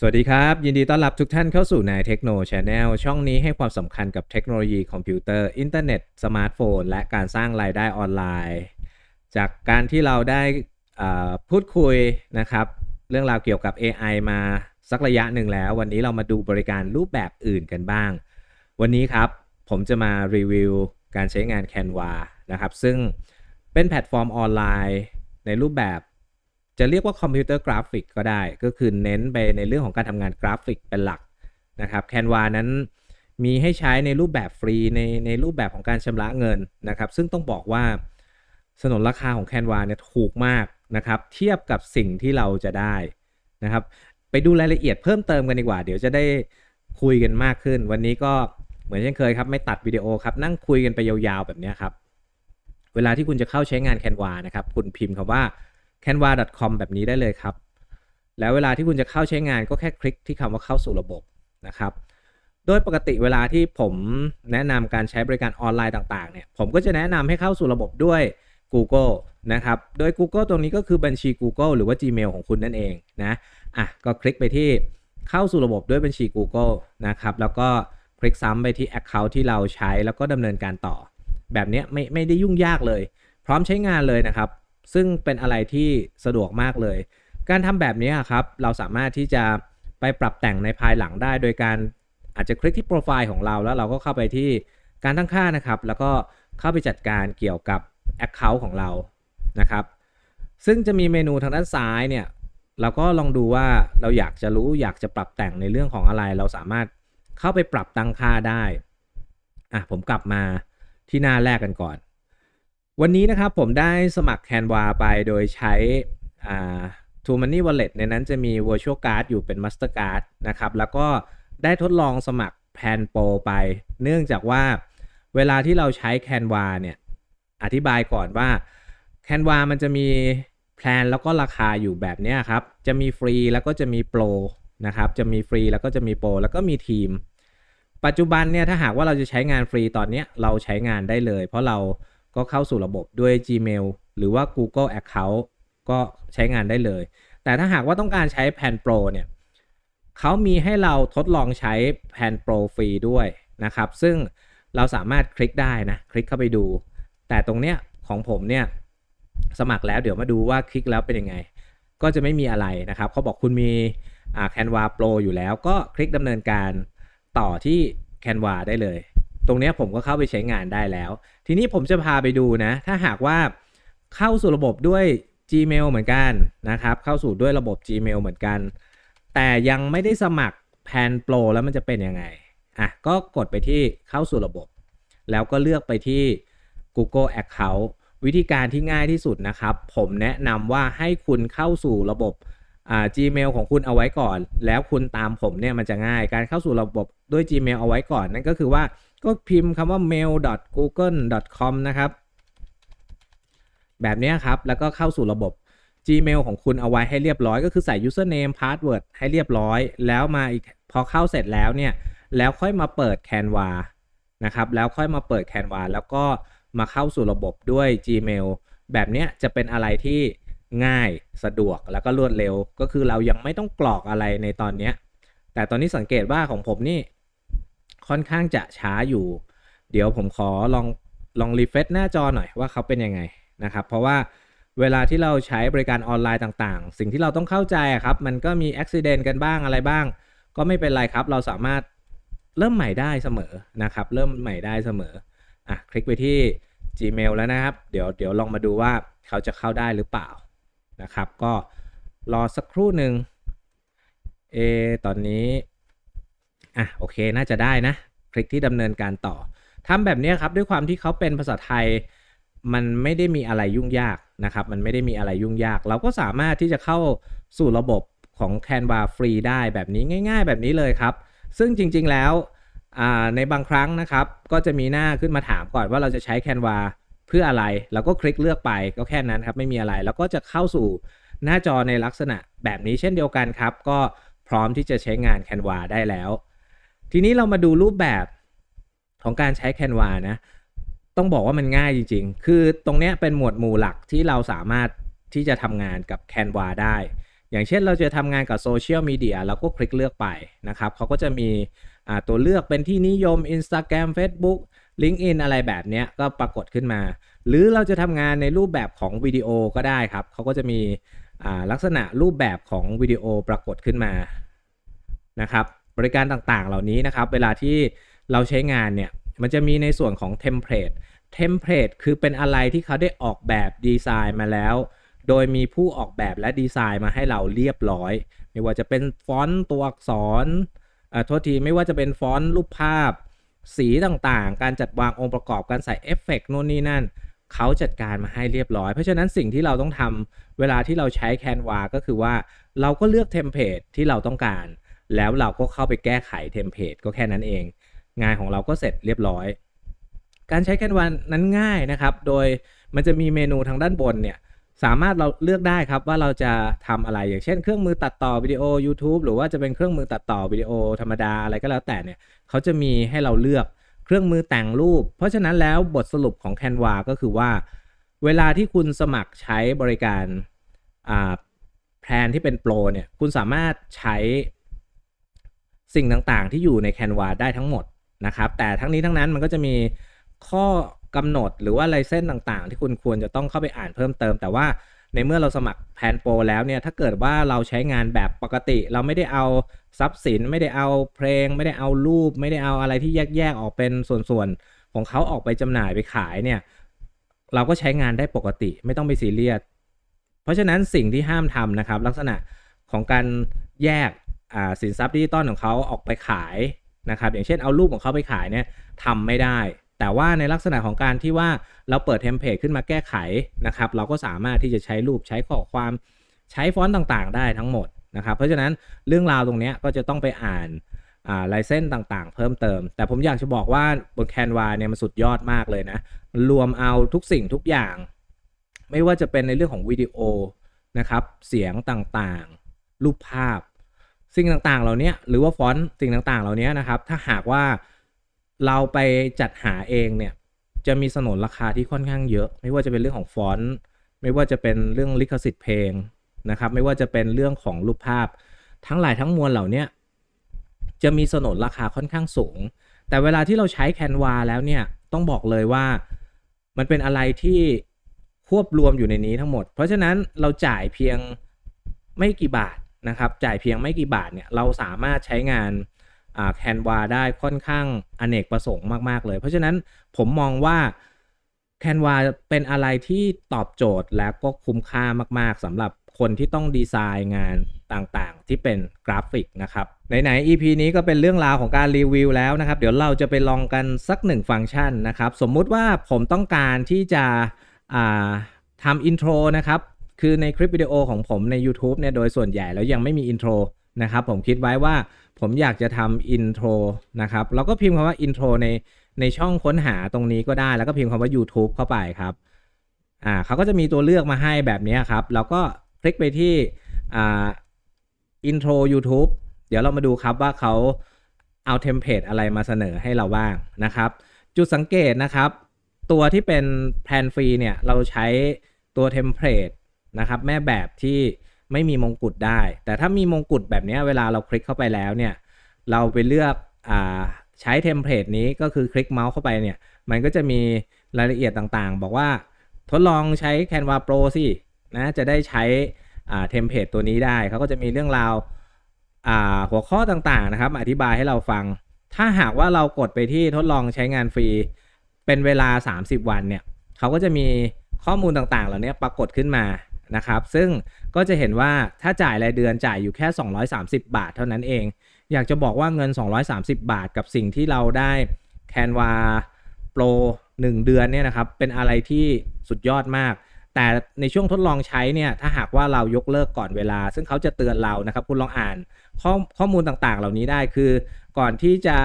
สวัสดีครับ ยินดีต้อนรับทุกท่านเข้าสู่นายเทคโนชาแนลช่องนี้ให้ความสำคัญกับเทคโนโลยีคอมพิวเตอร์ อินเทอร์เน็ต สมาร์ทโฟน และการสร้างรายได้ออนไลน์ จากการที่เราได้พูดคุยนะครับ เรื่องราวเกี่ยวกับ AI มาสักระยะหนึ่งแล้ว วันนี้เรามาดูบริการรูปแบบอื่นกันบ้าง วันนี้ครับ ผมจะมารีวิวการใช้งาน Canva นะครับ ซึ่งเป็นแพลตฟอร์มออนไลน์ในรูปแบบ จะเรียกว่าคอมพิวเตอร์กราฟิกก็ได้ ก็คือเน้นไปในเรื่องของการทำงานกราฟิกเป็นหลักนะครับ Canva นั้นมีให้ใช้ในรูปแบบฟรีในในรูปแบบของการชำระเงินนะครับ ซึ่งต้องบอกว่าสนนราคาของ Canva เนี่ยถูกมากนะครับ เทียบกับสิ่งที่เราจะได้นะครับ ไปดูรายละเอียดเพิ่มเติมกันดีกว่า เดี๋ยวจะได้คุยกันมากขึ้น วันนี้ก็เหมือนเช่นเคยครับ ไม่ตัดวิดีโอครับ นั่งคุยกันไปยาวๆแบบนี้ครับ เวลาที่คุณจะเข้าใช้งาน Canva นะครับ คุณพิมพ์คำว่า canva.com แบบนี้ได้เลยครับ แล้วเวลาที่คุณจะเข้าใช้งานก็แค่คลิกที่คำว่าเข้าสู่ระบบนะครับ โดยปกติเวลาที่ผมแนะนำการใช้บริการออนไลน์ต่างๆเนี่ยผมก็จะแนะนำให้เข้าสู่ระบบด้วย Google นะครับ โดย Google ตรงนี้ก็คือบัญชี Google หรือว่า Gmail ของคุณนั่นเองนะ อะ ก็คลิกไปที่เข้าสู่ระบบด้วยบัญชี Google นะครับ แล้วก็คลิกซ้ำไปที่ Account ที่เราใช้แล้วก็ดำเนินการต่อ แบบนี้ไม่ไม่ได้ยุ่งยากเลย พร้อมใช้งานเลยนะครับ ซึ่งเป็นอะไรที่สะดวกมากเลย การทำแบบนี้ครับเราสามารถที่จะไปปรับแต่งในภายหลังได้ โดยการอาจจะคลิกที่โปรไฟล์ของเราแล้วเราก็เข้าไปที่การตั้งค่านะครับ แล้วก็เข้าไปจัดการเกี่ยวกับ Account ของเรานะครับ ซึ่งจะมีเมนูทางด้านซ้ายเนี่ยเราก็ลองดูว่าเราอยากจะรู้อยากจะปรับแต่งในเรื่องของอะไร เราสามารถเข้าไปปรับตั้งค่าได้อะผมกลับมาที่หน้าแรกกันก่อน วันนี้นะครับผมได้สมัคร Canva ไปโดยใช้อ่า True Money Wallet ในนั้นจะมี Virtual Card อยู่เป็น Mastercard นะครับ แล้วก็ได้ทดลองสมัคร Plan Pro ไป เนื่องจากว่าเวลาที่เราใช้ Canva เนี่ย อธิบายก่อนว่า Canva มันจะมีแพลนแล้วก็ราคาอยู่แบบนี้ครับ จะมีฟรีแล้วก็จะมีโปรนะครับ จะมีฟรีแล้วก็จะมีโปรแล้วก็มีทีม ปัจจุบันเนี่ยถ้าหากว่าเราจะใช้งานฟรีตอนนี้เราใช้งานได้เลย เพราะเรา ก็เข้าสู่ระบบด้วย Gmail หรือว่า Google Account ก็ใช้งานได้เลย แต่ถ้าหากว่าต้องการใช้แผ่นโปรเนี่ยเขามีให้เราทดลองใช้แผ่นโปรฟรีด้วยนะครับ ซึ่งเราสามารถคลิกได้นะ คลิกเข้าไปดู แต่ตรงเนี้ยของผมเนี่ยสมัครแล้วเดี๋ยวมาดูว่าคลิกแล้วเป็นยังไง ก็จะไม่มีอะไรนะครับเขาบอกคุณมีอ่า Canva Pro อยู่แล้วก็คลิกดำเนินการต่อที่ Canva ได้เลย ตรงเนี้ยผมก็เข้าไปใช้งานได้แล้ว ทีนี้ผมจะพาไปดูนะ ถ้าหากว่าเข้าสู่ระบบด้วย Gmail เหมือนกันนะครับ เข้าสู่ด้วยระบบ Gmail เหมือนกัน แต่ยังไม่ได้สมัครแพนโปรแล้วมันจะเป็นยังไงอะก็กดไปที่เข้าสู่ระบบ แล้วก็เลือกไปที่ Google Account วิธีการที่ง่ายที่สุดนะครับ ผมแนะนำว่าให้คุณเข้าสู่ระบบ Gmail ของคุณเอาไว้ก่อน แล้วคุณตามผมเนี่ยมันจะง่าย การเข้าสู่ระบบด้วย Gmail เอาไว้ก่อน นั่นก็คือว่า ก็พิมพ์คำว่า mail.google.com นะครับ แบบนี้ครับ แล้วก็เข้าสู่ระบบ Gmail ของคุณเอาไว้ให้เรียบร้อย ก็คือใส่ username password ให้เรียบร้อย แล้วมาอีกพอเข้าเสร็จแล้วเนี่ย แล้วค่อยมาเปิด Canva นะครับ แล้วค่อยมาเปิด Canva แล้วก็มาเข้าสู่ระบบด้วย Gmail แบบนี้จะเป็นอะไรที่ง่ายสะดวกแล้วก็รวดเร็ว ก็คือเรายังไม่ต้องกรอกอะไรในตอนนี้ แต่ตอนนี้สังเกตว่าของผมนี่ ค่อนข้างจะช้าอยู่ เดี๋ยวผมขอลองลองรีเฟซหน้าจอหน่อยว่าเขาเป็นยังไงนะครับเพราะว่าเวลาที่เราใช้บริการออนไลน์ต่างๆ สิ่งที่เราต้องเข้าใจครับ มันก็มีอุบิเหตุกันบ้างอะไรบ้าง ก็ไม่เป็นไรครับ เราสามารถเริ่มใหม่ได้เสมอนะครับ เริ่มใหม่ได้เสมออะคลิกไปที่ Gmail แล้วนะครับ เดี๋ยวเดี๋ยวลองมาดูว่าเขาจะเข้าได้หรือเปล่านะครับ ก็รอสักครู่หนึ่งเอตอนนี้ อะโอเคน่าจะได้นะ คลิกที่ดำเนินการต่อทำแบบนี้ครับด้วยความที่เขาเป็นภาษาไทย มันไม่ได้มีอะไรยุ่งยากนะครับ มันไม่ได้มีอะไรยุ่งยาก เราก็สามารถที่จะเข้าสู่ระบบของ Canva ฟรีได้แบบนี้ง่าย ๆ แบบนี้เลยครับ ซึ่งจริง ๆแล้วในบางครั้งนะครับ ก็จะมีหน้าขึ้นมาถามก่อนว่าเราจะใช้ Canva เพื่ออะไรเราก็คลิกเลือกไปก็แค่นั้นครับไม่มีอะไร แล้วก็จะเข้าสู่หน้าจอในลักษณะแบบนี้เช่นเดียวกันครับ ก็พร้อมที่จะใช้งาน Canva ได้แล้ว ทีนี้เรามาดูรูปแบบของการใช้ Canva นะ ต้องบอกว่ามันง่ายจริง ๆ คือตรงนี้เป็นหมวดหมู่หลักที่เราสามารถที่จะทำงานกับ Canva ได้ อย่างเช่นเราจะทำงานกับโซเชียลมีเดียเราก็คลิกเลือกไปนะครับเขาก็จะมีตัวเลือกเป็นที่นิยม Instagram Facebook LinkedIn อะไรแบบเนี้ยก็ปรากฏขึ้นมา หรือเราจะทำงานในรูปแบบของวิดีโอก็ได้ครับเขาก็จะมีลักษณะรูปแบบของวิดีโอปรากฏขึ้นมานะครับ บริการต่างๆ เหล่านี้นะครับ เวลาที่เราใช้งานเนี่ย มันจะมีในส่วนของเทมเพลต เทมเพลตคือเป็นอะไรที่เขาได้ออกแบบดีไซน์มาแล้ว โดยมีผู้ออกแบบและดีไซน์มาให้เราเรียบร้อย ไม่ว่าจะเป็นฟอนต์ตัวอักษรอ่าโทษที ไม่ว่าจะเป็นฟอนต์รูปภาพ สีต่างๆ การจัดวางองค์ประกอบ การใส่เอฟเฟกต์โน่นนี่นั่น เขาจัดการมาให้เรียบร้อย เพราะฉะนั้นสิ่งที่เราต้องทำเวลาที่เราใช้ Canva ก็คือว่าเราก็เลือกเทมเพลตที่เราต้องการ แล้วเราก็เข้าไปแก้ไขเทมเพลตก็แค่นั้นเอง งานของเราก็เสร็จเรียบร้อย การใช้ Canva นั้นง่ายนะครับ โดยมันจะมีเมนูทางด้านบนเนี่ยสามารถเราเลือกได้ครับว่าเราจะทำอะไรอย่างเช่น เครื่องมือตัดต่อวิดีโอ YouTube หรือว่าจะเป็นเครื่องมือตัดต่อวิดีโอธรรมดาอะไรก็แล้วแต่เนี่ยเขาจะมีให้เราเลือกเครื่องมือแต่งรูป เพราะฉะนั้นแล้วบทสรุปของ Canva ก็คือว่า เวลาที่คุณสมัครใช้บริการแพลนที่เป็นโปรเนี่ยคุณสามารถใช้ สิ่งต่างๆ ที่อยู่ใน Canva ได้ทั้งหมดนะครับ แต่ทั้งนี้ทั้งนั้นมันก็จะมีข้อกำหนดหรือว่าลายเส้นต่างๆ ที่คุณควรจะต้องเข้าไปอ่านเพิ่มเติม แต่ว่าในเมื่อเราสมัครแพนโปรแล้วเนี่ยถ้าเกิดว่าเราใช้งานแบบปกติ เราไม่ได้เอาทรัพย์สิน ไม่ได้เอาเพลง ไม่ได้เอารูป ไม่ได้เอาอะไรที่แยกๆออกเป็นส่วนๆของเขาออกไปจำหน่ายไปขายเนี่ยเราก็ใช้งานได้ปกติไม่ต้องไปซีเรียสเพราะฉะนั้นสิ่งที่ห้ามทำนะครับ ลักษณะของการแยก สินทรัพย์ดิจิตอลของเขาออกไปขายนะครับอย่างเช่นเอารูปของเขาไปขายเนี่ยทำไม่ได้ แต่ว่าในลักษณะของการที่ว่าเราเปิดเทมเพลตขึ้นมาแก้ไขนะครับเราก็สามารถที่จะใช้รูปใช้ข้อความใช้ฟอนต์ต่างๆ ได้ทั้งหมดนะครับเพราะฉะนั้นเรื่องราวตรงนี้ก็จะต้องไปอ่านาลายเส้นต่างๆ เพิ่มเติม แต่ผมอยากจะบอกว่าบนแคนวาเนี่ยมันสุดยอดมากเลยนะรวมเอาทุกสิ่งทุกอย่าง ไม่ว่าจะเป็นในเรื่องของวิดีโอนะครับเสียงต่างๆ รูปภาพ สิ่งต่างๆ เหล่านี้หรือว่าฟอนต์สิ่งต่างๆ เหล่านี้นะครับ ถ้าหากว่าเราไปจัดหาเองเนี่ยจะมีสนนราคาที่ค่อนข้างเยอะ ไม่ว่าจะเป็นเรื่องของฟอนต์ไม่ว่าจะเป็นเรื่องลิขสิทธิ์เพลงนะครับ ไม่ว่าจะเป็นเรื่องของรูปภาพ ทั้งหลายทั้งมวลเหล่านี้จะมีสนนราคาค่อนข้างสูง แต่เวลาที่เราใช้ Canva แล้วเนี่ยต้องบอกเลยว่ามันเป็นอะไรที่ควบรวมอยู่ในนี้ทั้งหมด เพราะฉะนั้นเราจ่ายเพียงไม่กี่บาท นะครับจ่ายเพียงไม่กี่บาทเนี่ยเราสามารถใช้งานอ่า Canva ได้ค่อนข้างอเนกประสงค์มาก ๆ เลย เพราะฉะนั้นผมมองว่า Canva เป็นอะไรที่ตอบโจทย์และก็คุ้มค่ามาก ๆสำหรับคนที่ต้องดีไซน์งานต่างๆ ที่เป็นกราฟิกนะครับไหนๆ EP นี้ก็เป็นเรื่องราวของการรีวิวแล้วนะครับ เดี๋ยวเราจะไปลองกันสักหนึ่งฟังก์ชันนะครับ สมมุติว่าผมต้องการที่จะทำอินโทรนะครับ คือในคลิปวิดีโอของผมใน YouTube เนี่ยโดยส่วนใหญ่แล้วยังไม่มีอินโทรนะครับผมคิดไว้ว่าผมอยากจะทำอินโทรนะครับเราก็พิมพ์คำว่าอินโทรในในช่องค้นหาตรงนี้ก็ได้ แล้วก็พิมพ์คำว่า YouTube เข้าไปครับอ่าเขาก็จะมีตัวเลือกมาให้แบบนี้ครับแล้วก็คลิกไปที่อ่าอินโทร YouTube เดี๋ยวเรามาดูครับว่าเขาเอาเทมเพลตอะไรมาเสนอให้เราบ้างนะครับ จุดสังเกตนะครับ ตัวที่เป็นแพลนฟรีเนี่ยเราใช้ตัวเทมเพลต นะครับแม่แบบที่ไม่มีมงกุฎได้ แต่ถ้ามีมงกุฎแบบนี้เวลาเราคลิกเข้าไปแล้วเนี่ยเราไปเลือกอ่าใช้เทมเพลตนี้ก็คือคลิกเมาส์เข้าไปเนี่ยมันก็จะมีรายละเอียดต่างๆ บอกว่าทดลองใช้ Canva Pro สินะจะได้ใช้อ่าเทมเพลตตัวนี้ได้เขาก็จะมีเรื่องราวอ่าหัวข้อต่างๆนะครับ อธิบายให้เราฟัง ถ้าหากว่าเรากดไปที่ทดลองใช้งานฟรี เป็นเวลา 30 วันเนี่ยเขาก็จะมีข้อมูลต่างๆ เหล่านี้ปรากฏขึ้นมา นะครับ ซึ่งก็จะเห็นว่าถ้าจ่ายรายเดือนจ่ายอยู่แค่ 230 บาทเท่านั้นเอง อยากจะบอกว่าเงิน 230 บาทกับสิ่งที่เราได้ Canva Pro 1 เดือนเนี่ยนะครับ เป็นอะไรที่สุดยอดมาก แต่ในช่วงทดลองใช้เนี่ย ถ้าหากว่าเรายกเลิกก่อนเวลา ซึ่งเขาจะเตือนเรานะครับ คุณลองอ่านข้อข้อมูลต่างๆ เหล่านี้ได้คือก่อนที่จะ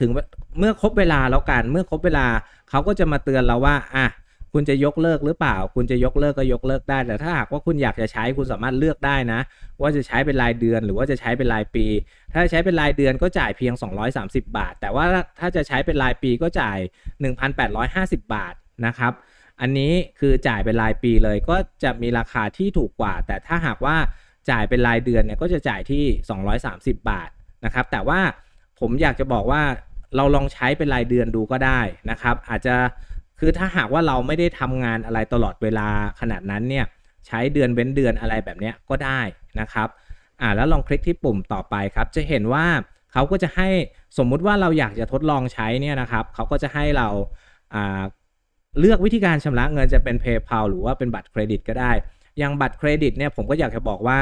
ถึงเมื่อครบเวลาแล้วกัน เมื่อครบเวลาเขาก็จะมาเตือนเราว่าอะ คุณจะยกเลิกหรือเปล่า คุณจะยกเลิกก็ยกเลิกได้ แต่ถ้าหากว่าคุณอยากจะใช้คุณสามารถเลือกได้นะ ว่าจะใช้เป็นรายเดือนหรือว่าจะใช้เป็นรายปี ถ้าใช้เป็นรายเดือนก็จ่ายเพียง 230 บาท แต่ว่าถ้าจะใช้เป็นรายปีก็จ่าย 1,850 บาทนะครับ อันนี้คือจ่ายเป็นรายปีเลยก็จะมีราคาที่ถูกกว่า แต่ถ้าหากว่าจ่ายเป็นรายเดือนเนี่ยก็จะจ่ายที่ 230 บาทนะครับ แต่ว่าผมอยากจะบอกว่าเราลองใช้เป็นรายเดือนดูก็ได้นะครับ อาจจะ คือถ้าหากว่าเราไม่ได้ทำงานอะไรตลอดเวลาขนาดนั้นเนี่ยใช้เดือนเว้นเดือนอะไรแบบนี้ก็ได้นะครับอ่าแล้วลองคลิกที่ปุ่มต่อไปครับจะเห็นว่าเขาก็จะให้สมมุติว่าเราอยากจะทดลองใช้เนี่ยนะครับเขาก็จะให้เราอ่าเลือกวิธีการชำระเงินจะเป็น PayPal หรือว่าเป็นบัตรเครดิตก็ได้ อย่างบัตรเครดิตเนี่ยผมก็อยากจะบอกว่า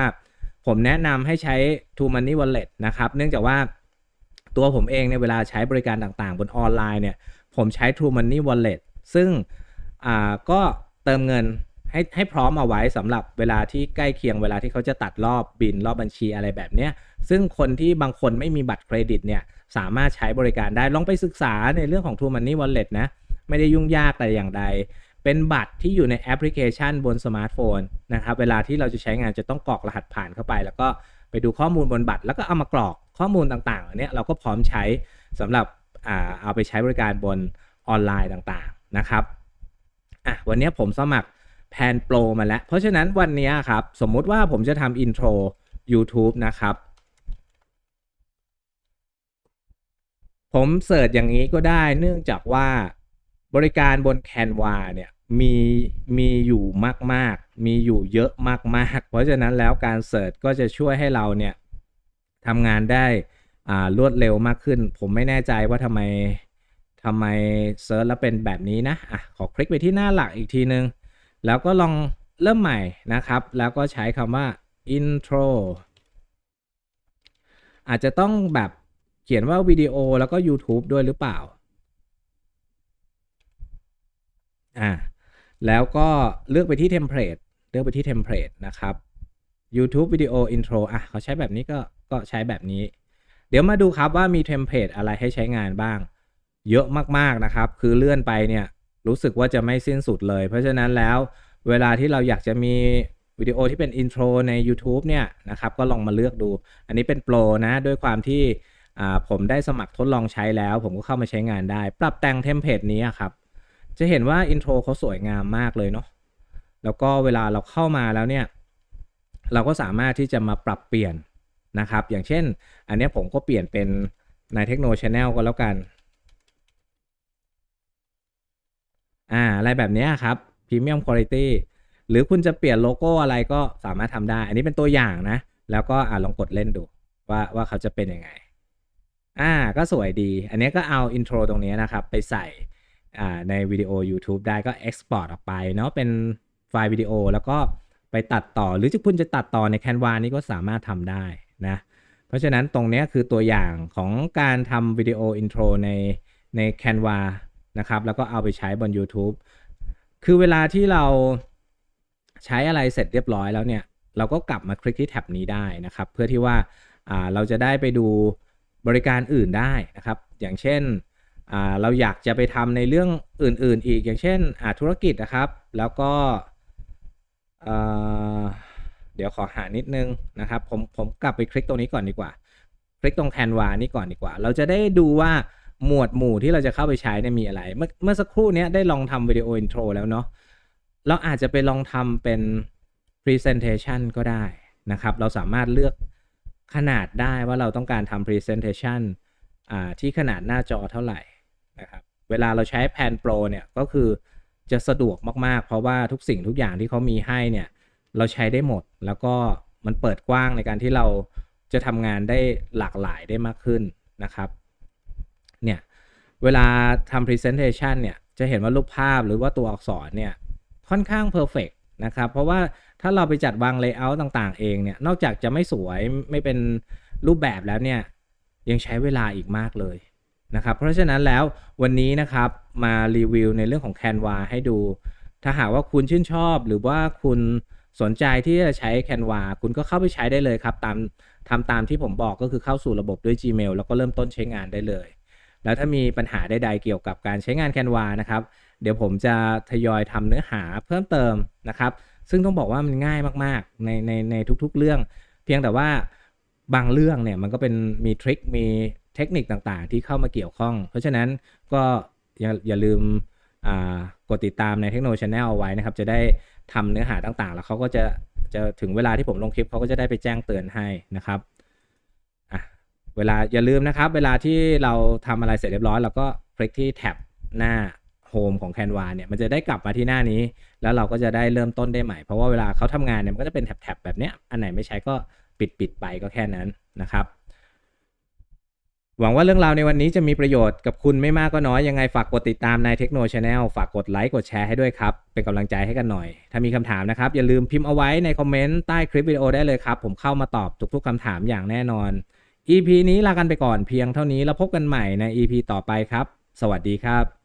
ผมแนะนำให้ใช้ True Money Wallet นะครับ เนื่องจากว่าตัวผมเองเนี่ยเวลาใช้บริการต่างๆ บนออนไลน์เนี่ย ผมใช้ True Money Wallet ซึ่งก็เติมเงินให้ให้พร้อมเอาไว้สำหรับเวลาที่ใกล้เคียงเวลาที่เขาจะตัดรอบบินรอบบัญชีอะไรแบบเนี้ยซึ่งคนที่บางคนไม่มีบัตรเครดิตเนี่ยสามารถใช้บริการได้ลองไปศึกษาในเรื่องของ True Money Wallet นะ ไม่ได้ยุ่งยากแต่อย่างใด เป็นบัตรที่อยู่ในแอปพลิเคชันบนสมาร์ทโฟนนะครับเวลาที่เราจะใช้งานจะต้องกรอกรหัสผ่านเข้าไป แล้วก็ไปดูข้อมูลบนบัตร แล้วก็เอามากรอกข้อมูลต่างๆเหล่านี้เราก็พร้อมใช้สำหรับอเอาไปใช้บริการบนออนไลน์ต่าง นะครับอะวันนี้ผมสมัครแพนโปรมาแล้ว เพราะฉะนั้นวันนี้ครับ สมมุติว่าผมจะทำอินโทร YouTube นะครับ ผมเสิร์ชอย่างนี้ก็ได้เนื่องจากว่าบริการบน Canva เนี่ยมีมีอยู่มาก ๆ มีอยู่เยอะมาก ๆ เพราะฉะนั้นแล้วการเสิร์ชก็จะช่วยให้เราเนี่ยทำงานได้อ่ารวดเร็วมากขึ้น ผมไม่แน่ใจว่าทำไม ทำไมเซิร์ชแล้วเป็นแบบนี้นะอะขอคลิกไปที่หน้าหลักอีกทีนึง แล้วก็ลองเริ่มใหม่นะครับ แล้วก็ใช้คำว่า intro อาจจะต้องแบบเขียนว่าวิดีโอแล้วก็ YouTube ด้วยหรือเปล่า อ่า แล้วก็เลือกไปที่เทมเพลต เลือกไปที่เทมเพลตนะครับ YouTube วิดีโออินโทรอะ เขาใช้แบบนี้ก็ ก็ใช้แบบนี้ เดี๋ยวมาดูครับว่ามีเทมเพลตอะไรให้ใช้งานบ้าง เยอะมากๆนะครับ คือเลื่อนไปเนี่ยรู้สึกว่าจะไม่สิ้นสุดเลย เพราะฉะนั้นแล้วเวลาที่เราอยากจะมีวิดีโอที่เป็นอินโทรใน YouTube เนี่ยนะครับก็ลองมาเลือกดู อันนี้เป็นโปรนะด้วยความที่อ่าผมได้สมัครทดลองใช้แล้ว ผมก็เข้ามาใช้งานได้ ปรับแต่งเทมเพลตนี้ครับ จะเห็นว่าอินโทรเขาสวยงามมากเลยเนาะแล้วก็เวลาเราเข้ามาแล้วเนี่ยเราก็สามารถที่จะมาปรับเปลี่ยนนะครับ อย่างเช่น อันนี้ผมก็เปลี่ยนเป็นในเทคโน Channel ก็แล้วกัน อ่าอะไรแบบเนี้ยครับ Premium Quality หรือคุณจะเปลี่ยนโลโก้อะไรก็สามารถทำได้ อันนี้เป็นตัวอย่างนะ แล้วก็อ่าลองกดเล่นดูว่าว่าเขาจะเป็นยังไง อ่าก็สวยดี อันนี้ก็เอาอินโทรตรงนี้นะครับ ไปใส่อ่าในวิดีโอ YouTube ได้ก็ Export ออกไปเนาะเป็นไฟล์วิดีโอแล้วก็ไปตัดต่อหรือจะคุณจะตัดต่อใน Canva นี้ก็สามารถทำได้นะ เพราะฉะนั้นตรงนี้คือตัวอย่างของการทำวิดีโออินโทรในใน Canva น นะครับ แล้วก็เอาไปใช้บน YouTube คือเวลาที่เราใช้อะไรเสร็จเรียบร้อยแล้วเนี่ย เราก็กลับมาคลิกที่แท็บนี้ได้นะครับ เพื่อที่ว่าาเราจะได้ไปดูบริการอื่นได้นะครับ อย่างเช่นเราอยากจะไปทำในเรื่องอื่น ๆ อีกอย่างเช่นธุรกิจนะครับ แล้วก็เดี๋ยวขอหานิดนึงนะครับ ผมผมกลับไปคลิกตรงนี้ก่อนดีกว่า คลิกตรง Canva นี้ก่อนดีกว่า เราจะได้ดูว่า หมวดหมู่ที่เราจะเข้าไปใช้เนี่ยมีอะไร เมื่อเมื่อสักครู่นี้ได้ลองทำวิดีโออินโทรแล้วเนาะเราอาจจะไปลองทำเป็น Presentation ก็ได้นะครับ เราสามารถเลือกขนาดได้ว่าเราต้องการทำ Presentation อ่าที่ขนาดหน้าจอเท่าไหร่นะครับ เวลาเราใช้แพนโปรเนี่ยก็คือจะสะดวกมาก ๆ เพราะว่าทุกสิ่งทุกอย่างที่เขามีให้เนี่ยเราใช้ได้หมด แล้วก็มันเปิดกว้างในการที่เราจะทำงานได้หลากหลายได้มากขึ้นนะครับ เนี่ย เวลาทำ Presentation เนี่ย จะเห็นว่ารูปภาพหรือว่าตัวอักษรเนี่ย ค่อนข้างเพอร์เฟกนะครับ เพราะว่าถ้าเราไปจัดวาง Layout ต่างๆ เองเนี่ย นอกจากจะไม่สวยไม่เป็นรูปแบบแล้วเนี่ย ยังใช้เวลาอีกมากเลยนะครับ เพราะฉะนั้นแล้ววันนี้นะครับมารีวิวในเรื่องของ Canva ให้ดู ถ้าหากว่าคุณชื่นชอบหรือว่าคุณสนใจที่จะใช้ Canva คุณก็เข้าไปใช้ได้เลยครับ ตามทำตามที่ผมบอกก็คือเข้าสู่ระบบด้วย Gmail แล้วก็เริ่มต้นใช้งานได้เลย แล้วถ้ามีปัญหาใดๆเกี่ยวกับการใช้งาน Canva นะครับ เดี๋ยวผมจะทยอยทำเนื้อหาเพิ่มเติมนะครับ ซึ่งต้องบอกว่ามันง่ายมากๆในในในทุกๆเรื่อง เพียงแต่ว่าบางเรื่องเนี่ยมันก็เป็นมีทริค มีเทคนิคต่างๆ ที่เข้ามาเกี่ยวข้อง เพราะฉะนั้นก็อย่าอย่าลืมอ่ากดติดตามในเทคโนโลยีชแนลเอาไว้นะครับ จะได้ทำเนื้อหาต่างๆ แล้วเขาก็จะจะถึงเวลาที่ผมลงคลิปเขาก็จะได้ไปแจ้งเตือนให้นะครับ เวลาอย่าลืมนะครับ เวลาที่เราทำอะไรเสร็จเรียบร้อยเราก็คลิกที่แท็บหน้าโฮมของ Canva เนี่ยมันจะได้กลับมาที่หน้านี้ แล้วเราก็จะได้เริ่มต้นได้ใหม่ เพราะว่าเวลาเขาทำงานเนี่ยมันก็จะเป็นแท็บๆแบบเนี้ยอันไหนไม่ใช้ก็ปิดปิดไปก็แค่นั้นนะครับหวังว่าเรื่องราวในวันนี้จะมีประโยชน์กับคุณไม่มากก็น้อย ยังไงฝากกดติดตามในเทคโนช n แนลฝากกดไลค์กดแชร์ให้ด้วยครับ เป็นกำลังใจให้กันหน่อย ถ้ามีคำถามนะครับ อย่าลืมพิมพ์เอาไว้ในคอมเมนต์ใต้คลิปวิดีโอได้เลยครับ ผมเข้ามาตอบทุกๆคำถามอย่างแน่นอน EP นี้ลากันไปก่อนเพียงเท่านี้แล้วพบกันใหม่ใน EP ต่อไปครับ สวัสดีครับ